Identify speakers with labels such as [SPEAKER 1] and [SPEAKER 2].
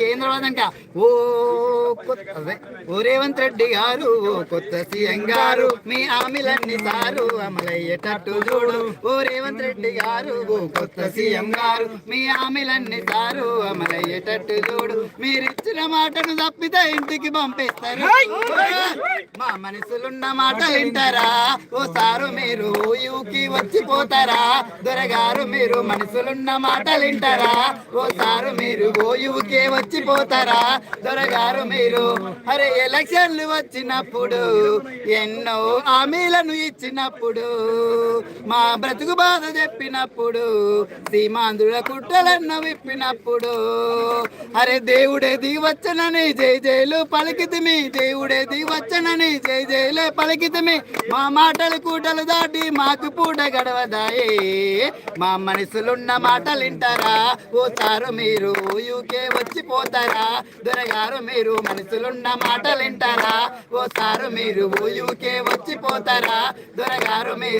[SPEAKER 1] కేంద్రం అంట ఓ కొత్త ఓ రేవంత్ రెడ్డి గారు ఓ కొత్త సీఎం గారు మీ హామీలన్నీ సారు అమలయ్యేటట్టు చూడు. ఓ రేవంత్ రెడ్డి గారు ఓ కొత్త సీఎం గారు మీ హామీలన్నీ సారు అమలయ్యేటట్టు చూడు. మీరు ఇచ్చిన మాటను తప్పితే ఇంటికి పంపిస్తారు. మనసులున్న మాట వింటారా? ఓ సారు మీరు యూకి వచ్చిపోతారా? దొరగారు మీరు మనసులున్న మాటలు వింటారా? ఓ సారు మీరు ఓ యువకే వచ్చిపోతారా? దొరగారు మీరు అరే ఎలక్షన్లు వచ్చినప్పుడు ఎన్నో హామీలను ఇచ్చినప్పుడు మా బ్రతుకు బాధ చెప్పినప్పుడు సీమాంధ్రుల కుట్టలన్న విప్పినప్పుడు అరే దేవుడే దిగి వచ్చనని జై జైలు పలికితిమి దేవుడే దిగి వచ్చనని జై జైలే పలికితమే. మా మాటలు కూటలు దాటి మాకు పూట గడవదాయే. మా మనసులున్న మాటలు వింటారా పోతారు మీరు యూకే వచ్చిపోతారా దొరగారు మీరు మనసులున్న మాటలు వింటారా పోతారు మీరు యూకే వచ్చిపోతారా దొరగారు మీరు